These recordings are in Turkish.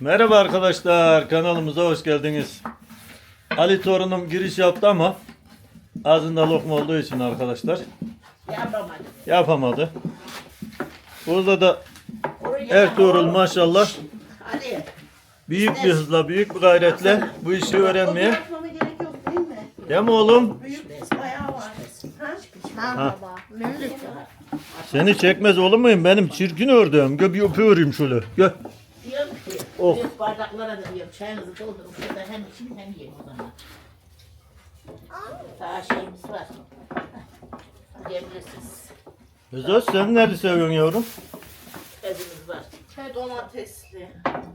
Merhaba arkadaşlar, kanalımıza hoş geldiniz. Ali torunum giriş yaptı ama ağzında lokma olduğu için arkadaşlar Yapamadım. yapamadı. Burada da Ertuğrul maşallah Ali. büyük bir hızla, büyük bir gayretle bu işi öğrenmeye. Yapmama gerek yok değil mi? Değil mi oğlum? Büyük bayağı var. Ha? Ha. Seni çekmez olur muyum? Benim çirkin ördüğüm. Gö bir öpüyorum şöyle. Diyorum ki, Oh. büyük bardaklara da diyorum, çayınızı doldurun, şurada hem için hem yiyin o zaman. Daha şeyimiz var. Yiyebilirsiniz. Özöz sen nerede seviyorsun yavrum? Ezimiz var. He domatesli.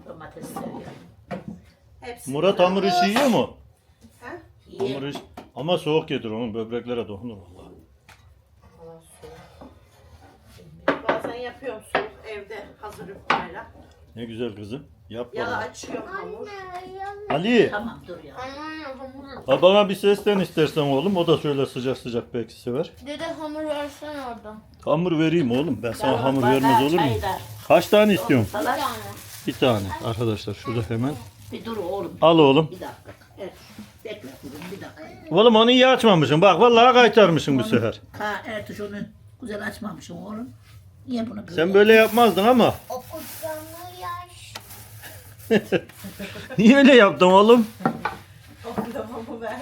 Domates seviyorum. Hepsi. Murat hamur işi yiyor mu? Ha? Hamur Yiyin. iş. Ama soğuk yedir onun böbreklere dokunur vallahi. Falan soğuk. Bazen yapıyorum soğuk evde hazır yufkayla. Ne güzel kızım. Yap Ya bana. açıyorum hamur. Ali, Tamam dur ya. ha bana bir sesten istersen oğlum. O da şöyle sıcak sıcak belki sever. Dede hamur versene oradan. Hamur vereyim oğlum. Ben sana hamur vermez olur da. Kaç tane istiyorsun? Bir tane. Bir tane. Arkadaşlar şurada hemen. Bir dur oğlum. Al oğlum. Bir dakika. Evet. Bekle kuzum bir dakika. Oğlum onu iyi açmamışsın. Bak vallahi kaytarmışsın bu sefer. Ha Ertuş onu güzel açmamışım oğlum. Niye bunu böyle? Sen böyle yapmazdın ama. Okutkanlı yaş. Niye öyle yaptın oğlum? Oklavamı ver.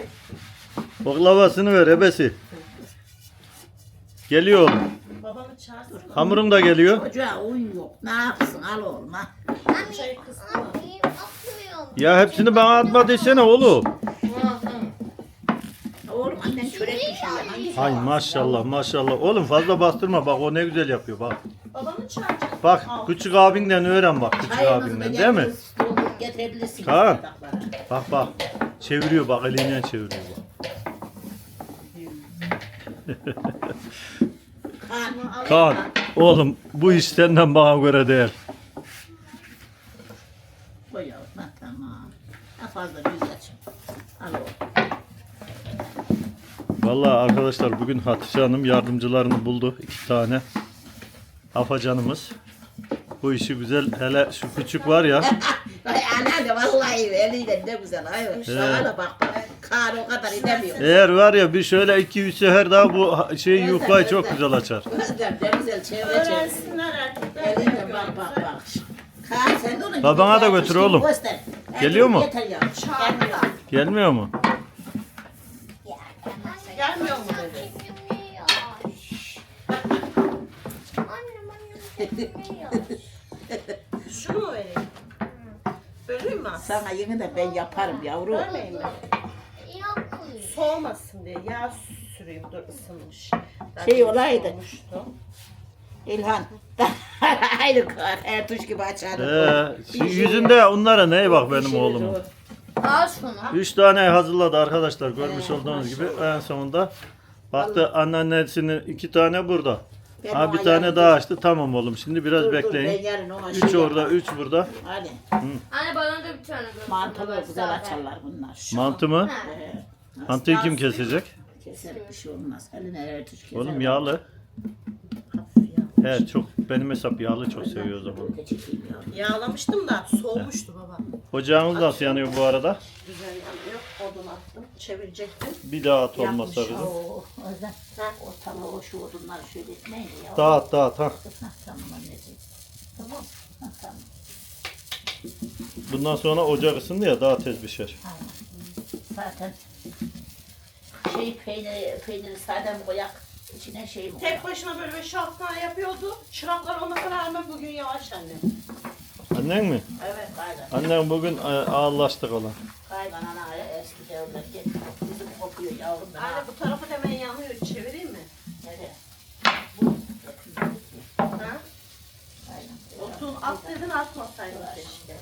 Oklavasını ver ebesi. Geliyor oğlum. Babamı çağırsın. Hamurun da geliyor. Çocuğa un yok. Ne yapsın al oğlum ha. Kıstım. Anne atmıyorum. Ya hepsini bana atma desene. Oğlum annen çörek pişiriyor. Hangisi Ay o? maşallah maşallah. Oğlum fazla bastırma bak o ne güzel yapıyor bak. Babamı çağıracak. Bak küçük abinden öğren bak küçük abinden değil mi? Kaan. bardaklara. Bak bak. Çeviriyor bak elinden çeviriyor bak. Kaan. Oğlum bu iş senden bana göre değil. Koy yavrum. Ha, tamam. Ha fazla büyük açım. Al oğlum. Vallahi arkadaşlar bugün Hatice Hanım yardımcılarını buldu. iki tane. Afacanımız. Bu işi güzel hele şu küçük var ya. Ay anneanne vallahi eliyle ne güzel. Ay şahane bak bak. Kaan o kadar edemiyor. Eğer var ya bir şöyle iki üç sefer daha bu ha- şey yufkayı çok güzel açar. Özlem ne güzel çevre çevre. Öğrensinler. Eliyle bak bak bak. Kaan sen de onu Babana da götür oğlum. Geliyor mu? Gelmiyor mu? Şunu mu vereyim? Böleyim mi? Sana yeni de ben yaparım yavrum. Vermeyeyim mi? Soğumasın diye yağ süreyim dur ısınmış. Ben Şey olaydı. soğumuştu. İlhan. Aynı Ertuş gibi açar. Ee, şu yüzünde onlara neye bak benim oğlumun. Al şunu. Üç tane hazırladı arkadaşlar görmüş olduğunuz gibi en sonunda. Baktı anneannesinin iki tane burada. Ben Ha bir tane daha açtı tamam oğlum şimdi biraz Dur, dur, ben bekleyin. yarın ona Üç şey orada yaparım. üç burada. Hadi. Anne bana da bir tane göster. Mantılı güzel açarlar bunlar. Mantı mı? Ee, Mantıyı kim kesecek? Keser bir şey olmaz. Eline Ertuş keser. Oğlum yağlı. Hafif yağ. He çok benim hesap yağlı çok seviyor o zaman. Çekeyim. Yağlamıştım da soğumuştu baba. Ocağınız nasıl yanıyor bu arada? Güzel. Çevirecektim. Bir daha at olmazsa Yapmış. kızım. Oo, Özlem. O tava o şu odunları şöyle etmeyin de yavrum. Dağıt dağıt ha. Ha, tamam anneciğim. Tamam. Ha, tamam. Bundan sonra ocak ısındı ya daha tez pişer. Zaten şey peyniri, peyniri sadem koyak içine şey mi Tek başına böyle 5-6 tane yapıyordu. Çıraklar olmasına rağmen bugün yavaş anne. Annen mi? Evet aynen. Annem bugün e, ağırlaştık olan. Kaygan ana eski devlette bizim kokuyor yavrum. Anne bu tarafı hemen yanıyor. Çevireyim mi? Nereye? Ha? Aynen. Otun at dedin atmasaydın keşke.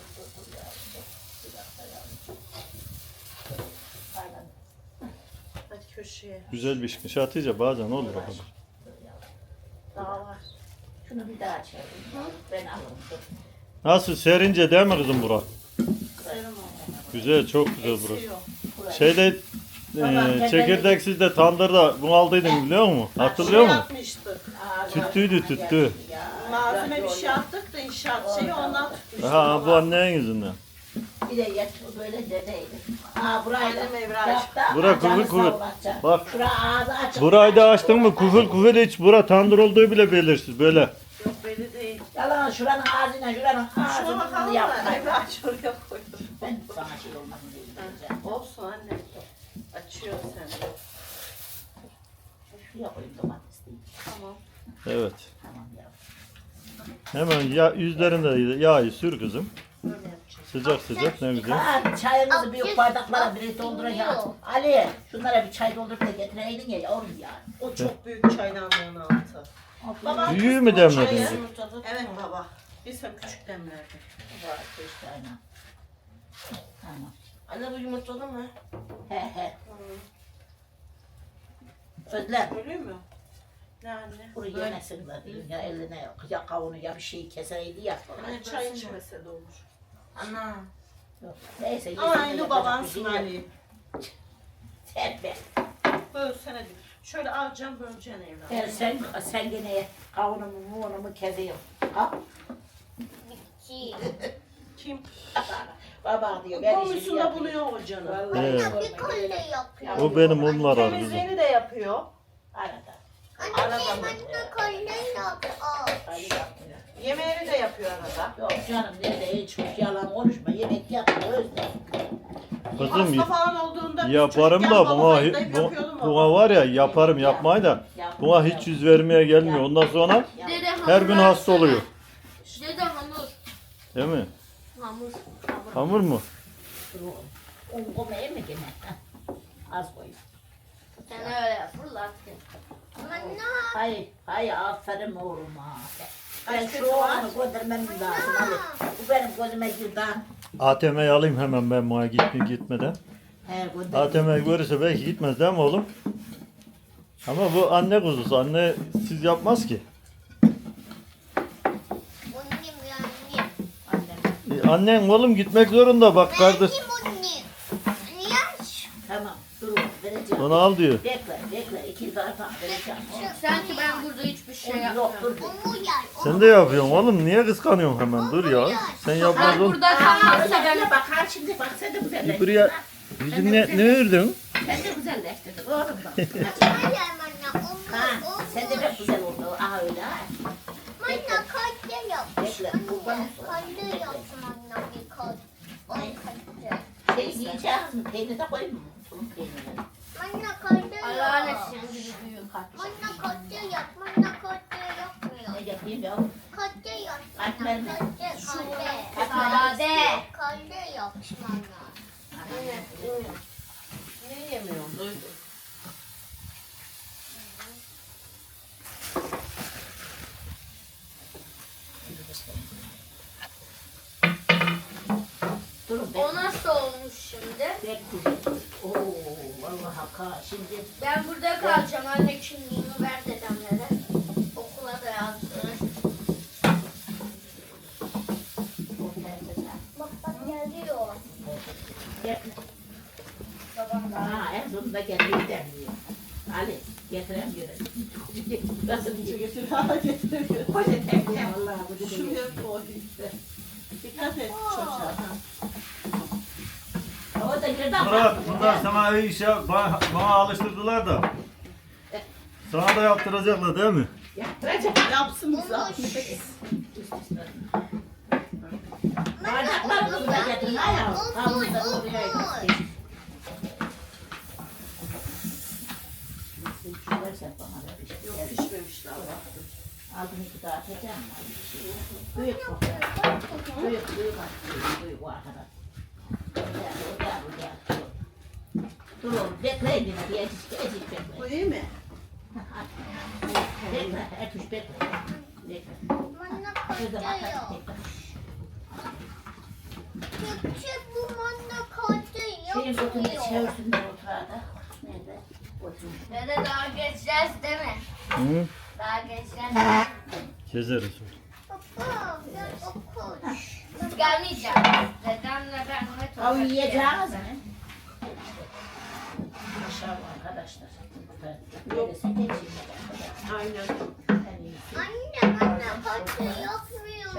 Hadi köşeye. Güzel bir şey Hatice bazen olur kadar. Daha var. Şunu bir daha çevireyim. Ben alırım. Nasıl serince değil mi kızım bura? Güzel çok güzel burası. Esiyor. Şeyde e, çekirdek sizde tandırda bunu aldıydın biliyor musun? Hatırlıyor Şey musun? yapmıştık. Tüttüydü tüttü. Malzeme bir iş yaptık da inşaat şeyi ondan tutmuş. Ha bu annenin yüzünden. Bir de yet böyle deneydi. Aa burayı da Annem Evraç. Bura kuvvet. savunacak. Bak. Şura ağzı açık. Burayı da açtın mı kuful kuful hiç bura tandır olduğu bile belirsiz böyle. Yok belli değil. Yalan şuranın ağzına şuranın Şuna ağzını bakalım mı? yaptı. Evraç oraya koydum. Ben sana şey olmasın diye. Olsun anne. Açıyor sen. Şuraya koyayım domates değil. Tamam. Evet. Tamam ya. Hemen ya yüzlerinde yağı sür kızım. Yapacağız. Sıcak sıcak ne güzel. Kaan çayınızı büyük bardaklara bir abdest dolduracağım. oluyor. Ali şunlara bir çay doldurup da getireydin ya yavrum ya. O çok büyük çaydanlığın altı. Babam Büyüğü mü demledin? çayı. Evet baba. Biz hep küçük demlerdik. Var işte aynen. Tamam. Anne bu yumurtalı mı? He he. Özlem. Öyle mi? Ne anne? Bunu yemesin de ya eline ya kavunu ya bir şey keseydi ya. Anne çay içmese de olur. Ana. Yok. Neyse yesin Ama de aynı yapacak baban bir şey yok. Ali. Sen be. Bölsene de. Şöyle alacağım böleceksin evladım. Yani sen, sen gene kavunumu muğunumu keziyorsun. Al. Kim? Baba diyor. ben işimi Komisyonda yapayım. buluyor o canı. Vallahi Evet. sorma, Bir kolle gerek- yapıyor. O benim mumlar kızım. Temizliğini de yapıyor. Arada. Arada Anne mı? anne kolle yapıyor. Yapmıyor. Yemeğini de yapıyor arada. Yok canım nerede hiç çok yalan konuşma. Yemek yapmıyor Özlem. Kızım Hasta falan olduğunda biz yaparım çocukken da buna, bu, yapıyordum buna var ya yaparım yapmayı da buna hiç yüz vermeye gelmiyor. Ondan sonra Dede hamur her gün hasta oluyor. Dede hamur. Değil mi? Hamur. Mu? Un koymayayım mı gene? Az koy. Sen öyle fırlat. Anne. Hayır, hayır aferin oğluma. Ben Kaç şu oğlumu göndermem lazım. Hadi. Bu benim gözüme girdi. ha. ATM'yi alayım hemen ben buna gitme gitmeden. He gönder. ATM'yi görürse belki gitmez değil mi oğlum? Ama bu anne kuzusu. Anne siz yapmaz ki. Annem yani. Annem. E, Annen oğlum gitmek zorunda bak kardeş. Tamam dur vereceğim. Onu al diyor. Bekle bekle iki tarafa vereceğim. Sanki ben burada hiçbir şey Yok yapmıyorum. dur. dur. Sen de yapıyorsun oğlum. Niye kıskanıyorsun hemen? Dur ya. Sen yapmaz Ben oğlum. burada Aa, kalmazsa ben bak ha şimdi bak sen de güzelleştirdin. Buraya ha. yüzüm ne, ne ördün? Sen de güzelleştirdin oğlum bak. Hayır. Ha, sen de güzel oldu. Aha öyle ha. Anne kalite yap. Bekle, kurban Anne olsun. kalite yapsın anne bir kalite. Ay Şey yiyeceğiz mi? Peynir de koyayım mı? Bunun peynirini. Anne kalite yap. Allah'ın gibi büyük Anne kalite yap. Anne kalite yapmıyor. Ne yapayım ya? Kalite yap. Katmer mi? Kalite kalite. Sade. Kalite yap bana. O nasıl olmuş şimdi? Bekle. Oo vallahi haka. Şimdi Ben burada kalacağım. Anne kimliğimi ver dedemlere. Okula da yazdır. o peynirini. Bak bak geliyor. Bekle. Babam da. Ha en sonunda geldiği demiyor. Ali getiremiyorum. Nasıl bir şey Getir hala getiriyor. Koy da tekne vallahi bu dedi. Şuraya koy. Dikkat et çocuğa. O da girdi bunlar sana iyi iş yap- bana, bana alıştırdılar da. Sana da yaptıracaklar değil mi? Yaptıracak. Yapsın bize. Bardaklarımızı da getirin ayağı. Havluyu da oraya getirin. Da şey. Yok pişmemişler. Aldım iki daha atacağım. Büyük bu. Büyük büyük. Büyük büyük o arkada. Gel, gel, gel. Dur oğlum bekleyin yine bir ezik ezik bekle. Bu iyi mi? Bekle etüş bekle. Bekle. Bana kalite atar yap. bekle. Küçük bu bana Şeyin götünü yapmıyor. çevirsin de oturada. Nerede? Oturun. Dede daha geçeceğiz değil mi? Hı? Daha geçeceğiz. Gezeriz. Baba ben okul. Biz gelmeyeceğiz. Dedemle ben net Av yiyeceğiz mi? aşağı arkadaşlar. Yok. Aynen. Anne bana paça yapmıyor.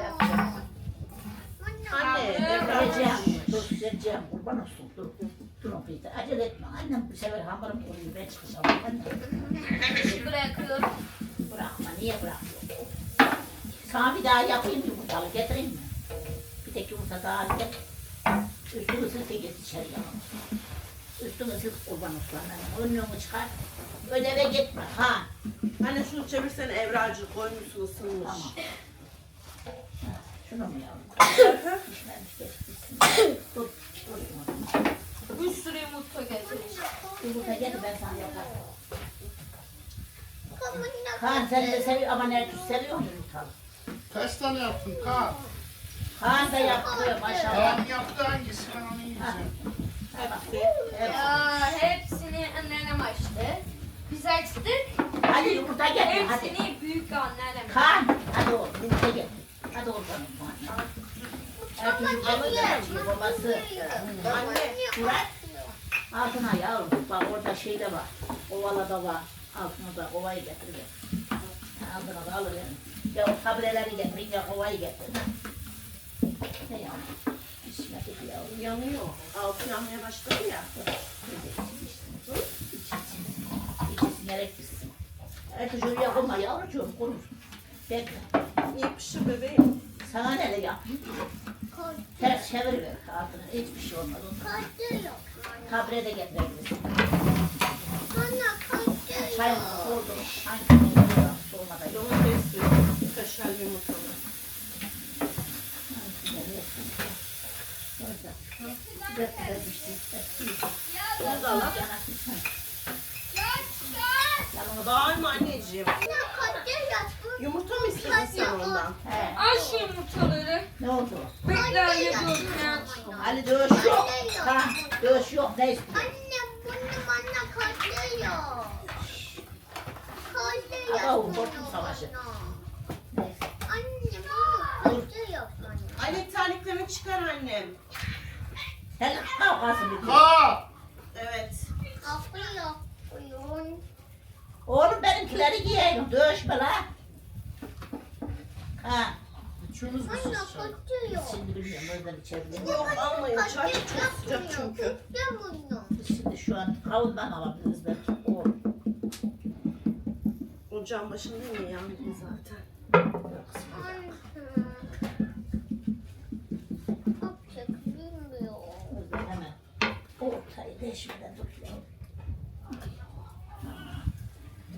Şey anne, vereceğim. Dur, vereceğim. Kurban olsun. Dur, dur, dur. dur. Acele etme. Annem bu sefer hamurum koyuyor. Ben çıkacağım. Anne. Bırakıyorum. Sana bir daha yapayım mı yumurtalı? Getireyim mi? Bir tek yumurta daha al. Üstü ısırsın git içeri. Üstünü ısıt kurban olsun. annem. Önlüğünü çıkar. Ödeve gitme. Ha. Anne şunu çevirsene Evracı koymuşsun ısınmış. Tamam. Şunu mu yavrum? Pişmemiş geçmişsin. Dur. Dur yumurta. Bir sürü yumurta getirmiş. Yumurta getir ben sana yaparım. Kaan sen de seviyor ama nerede seviyor musun yumurtalı? Kaç tane yaptın Kaan? Kaan da yapıyor maşallah. Kaan'ın yaptığı hangisi? Ben onu yiyeceğim. Ya hepsini anneannem açtı. Biz açtık. Hadi yumurta getir hadi. Hepsini büyük anneannem. Kaan hadi oğlum yumurta getir. Hadi oğlum bana. Her çocuk babası yapıyor babası. Anne Murat altına yavrum bak orada şey de var. Ovala da var. Altına da ovayı getir. Altına da alıverin. Ya o tableleri getirin ya ovayı getirin. Ne yavrum? Pişmedik yavrum. yanıyor. Altı yanmaya başladı ya. İçisi gereklisin. Her çocuğu yapılma yavrucuğum kurur. Bekle. İyi pişir bebeğim. Sana ne de yapayım? Ters çeviriver altına. Hiçbir şey olmaz. Tabre de getirebilirsin. Çay soğudu. Hangi soğumada yok. Domates suyu. Kaşar yumurtalı. Bunu da al. Bağırma anneciğim. Yumurta mı istedin sen ondan? He, Al şu yumurtaları. ne oldu? Bekler yapıyorum ya. Ali dövüş yok. Tamam, dövüş yok. Ne istiyorsun? Anne bunu bana katıyor. Ama o korktum savaşı. Anne bunu bana. Anne terliklerini çıkar annem. Sen kavgası bir Kaan! Evet. Kapıyor. Buyurun. Oğlum benimkileri giyeyim. Dövüşme la. Ha. Şunuz mu Anne katıyor. Şimdi bilmiyorum oradan içebilirim. Yok almayın. Çay çok sıcak çünkü. Katıyor bunu. Şimdi şu an kavundan alabiliriz belki. Oğlum. Ocağın başında niye yandın zaten? Anne. Yapacak bilmiyorum. Oradan hemen dur yavrum.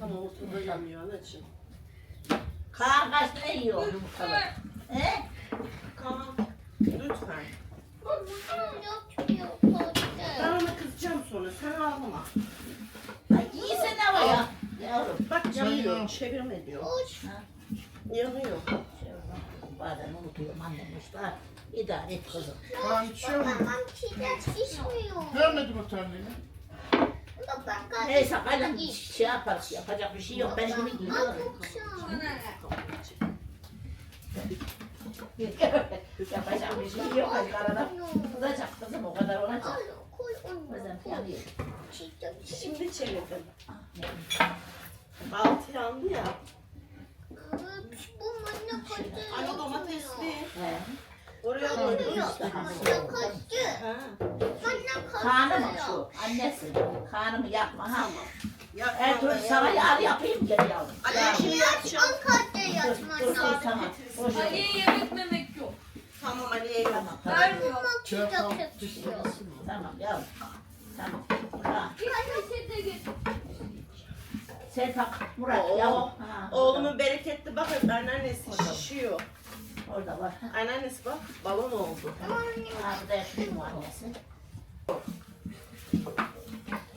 Tamam otur yemiyor anacığım. Kaç ne yiyor yumurtalı? He? Kaan lütfen. Ben ona kızacağım sonra. Sen ağlama. Ay iyisi ne var ya? Yavrum. Bak yanıyor. ya. Çevirme diyor. Yanıyor. Bazen unutuyorum annem usta. İdare et kızım. Kaan içiyor mu? Babam çiğdem içmiyor. Görmedim o terliğini. Baba katıyor. Neyse kalem şey yaparız yapacak bir şey yok. Ben bunu giyiyorum. yapacak bir şey yok. Arada kızacak kızım o kadar olacak. Şimdi çevirdim. Ah, ne bileyim. Altı yandı ya. Bu bana katıyor. Anne domatesli. He. Koydum. Bana katıyor. Ha. Bana Kanım katıyor. şu annesi. Kanımı yapma ha. Ya, Ertuğrul sana yağ yapayım gel yavrum. Anne Yağ. şimdi yapacağım. An katıyor Dur dur dur bana. tamam. Boş ver. Ali'ye yemek memek yok. Tamam Ali'ye yok. Tamam tamam. Vermiyor. Bak çiğdem katıyor. Tamam yavrum. Tamam. Ha. Bir peçete getir. Sen tak Murat Oo. yavrum. Ha, Oğlumun bereketli bak anneannesi şişiyor. Orada var. Anneannesi bak balon oldu. Ha, burada yaşıyor mu annesi?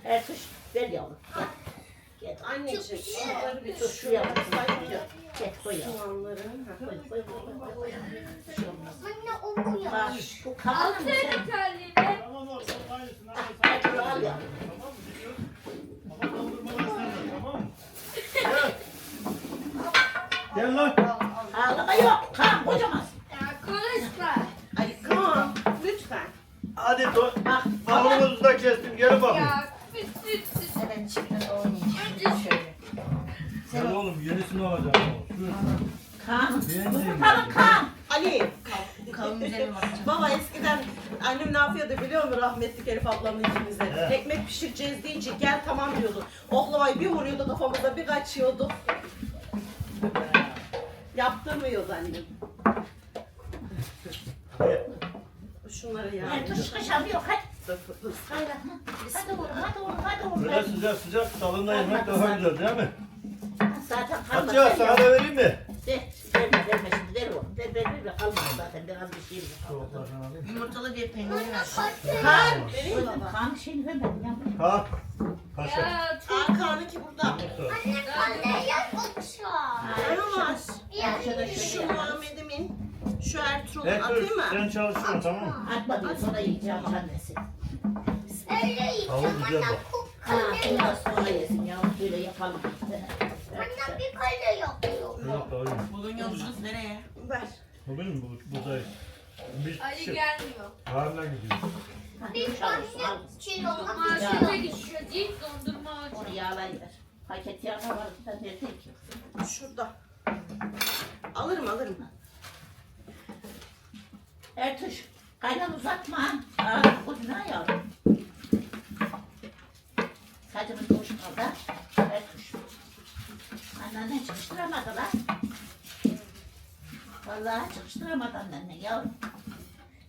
Ertuş ver yavrum. Gel. Anneciğim şunları bir Dur şu yavrum. Gel koy yavrum. soğanları. Koy koy koy koy. koy. Bir şey olmaz. Anne o bu ya. Bak bu kanı mı sen? Altı terliğinde. Tamam oğlum sen aynısını Ertuğrul al yavrum. Tamam mı? Gidiyoruz. Ama dondurmalar sende tamam mı? Gel lan. Yok. Kan kocaman. Ya konuşma. Ay Kaan lütfen. Hadi do Bak. Tavuğumuzu da kestim. Gel bakayım. Ya pis pis pis. Hemen içinden oynayacağım. Şöyle. Gel oğlum yenisini alacağım. Şu Kan. Yumurtalı kan. Ali. Kalın bakacağım. Baba eskiden annem ne yapıyordu biliyor musun rahmetli Elif ablamın ikimize? He. Ekmek pişireceğiz deyince gel tamam diyordu. Oklavayı bir vuruyordu kafamıza bir kaçıyordu. Yaptırmıyordu annem. Şunları ya. Yani tuş kaşamıyor. Hadi. Hadi Hadi oğlum hadi oğlum hadi oğlum. Böyle sıcak sıcak salonda yemek daha güzel değil mi? Zaten kalmadı. Hatice sana da vereyim mi? De, verme verme şimdi ver oğlum. Ver ver ver kalmadı zaten biraz bir şey mi kalmadı. Yumurtalı bir peynir kaçıyor. Kan! Kan şeyini vermedim ya. Ha. Kaşık. Aa Kaan'ınki burada. Anne anne yapmışlar. Ama Ya şu Muhammed'imin, şu Ertuğrul'un Evet dur atayım mı? sen çalışıyorsun tamam mı? Atma diyor sonra yiyeceğim annesi. öyle yiyeceğim. Havlu güzel bak. Ha bundan sonra yesin ya. Böyle yapalım. Anne bir kale yapıyor. Yok hayır. Bugün yolculuğuz nereye? Ver. Bu benim bu buradayım. Bir Ali şey. gelmiyor. Harına gidiyor. Bir anne çilo. Marşete geçiyor değil dondurma Onu alacağım. yağlayıver. Paket yağı var. Tane verdim ki. Şurada. Alırım alırım. Ertuş. Kaynan uzatma. Aa, bu ne yavrum? Saçımız boş kaldı. Ertuş. Anneannen çıkıştıramadı lan. Vallahi çıkıştıramadı annen yavrum.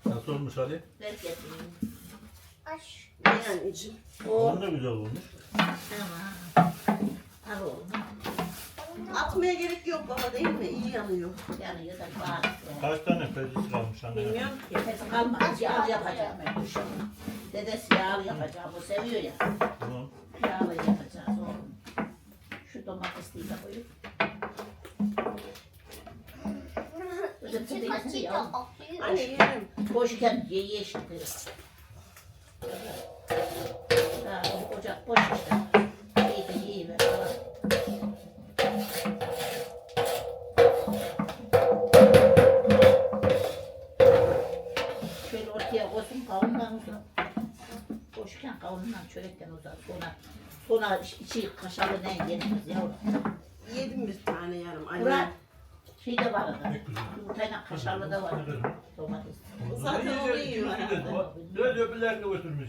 Nasıl olmuş Ali? Ver getireyim. Aş. Ne anneciğim? Onun da güzel olmuş. Tamam. Al oğlum. Atmaya gerek yok baba değil mi? İyi yanıyor. Yanıyor da bak. Kaç tane pezisi kalmış anne? Bilmiyorum ki. Nefes kalmaz. Yağlı yapacağım Ertuş. Dedesi yağlı yapacağım. O seviyor ya. Tamam. Yağlı yapacağız oğlum. Şu domatesliği de koyup. Anne yerim. Boşken ye ye şimdi. Ha, ocak boş işte. Kavundan çörekten uzat. Sonra sonra iç- içi kaşarlı ne yeniriz yavrum. Yedim bir tane yarım. Murat Anne. şey de güzel. Yumurtayla kaşarlı da var. Domates. Zaten onu yiyor herhalde. Dört öpülerini götürmüş.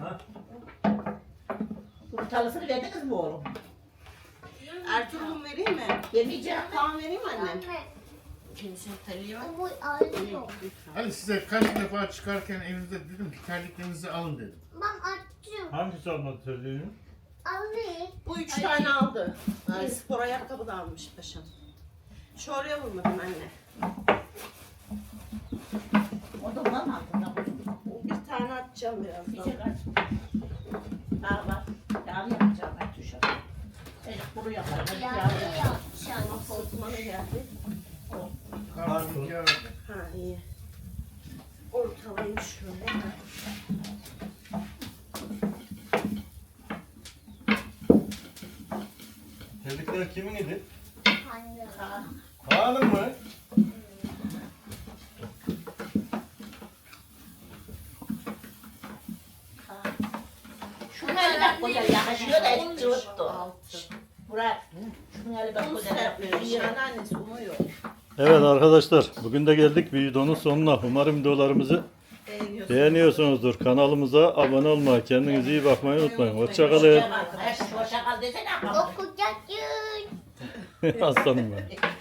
Ha? Yumurtalısını verdiniz mi oğlum? Ertuğrul'un vereyim mi? Yemeyeceğim. Tamam vereyim mi anne? Bu ağrıyor. Ali size kaç defa çıkarken evinizde dedim ki terliklerinizi alın dedim. Ben açtım. Hangisi almadı söylediğini? Anne. Bu üç tane aldı. Ay, spor ayakkabı da almış paşam. Şu oraya vurmadım anne. O da var mı altında? Bir tane atacağım birazdan. Çiçek aç. Daha var. Yağlı yapacağım ben tuşa. Evet yaparım. Ben Yağlı yağlı yaparım. yapacağım. Ama koltuğuma geldi? Yağdı. Ha iyi. Ortalayayım şöyle. Terlikler kimin idi? Anne. Kaan'ın mı? Şunu eli bak güzel yakışıyor da hiç cıvıttı. Murat. Şunu eli bak serpiyor. İyi anneannesi unu yok. Evet arkadaşlar bugün de geldik videonun sonuna. Umarım videolarımızı Beğeniyorsun. beğeniyorsunuzdur. Kanalımıza abone olmayı, kendinize iyi bakmayı unutmayın. Hoşçakalın. Hoşça kal desene. Okuyacağız. Aslanım ben.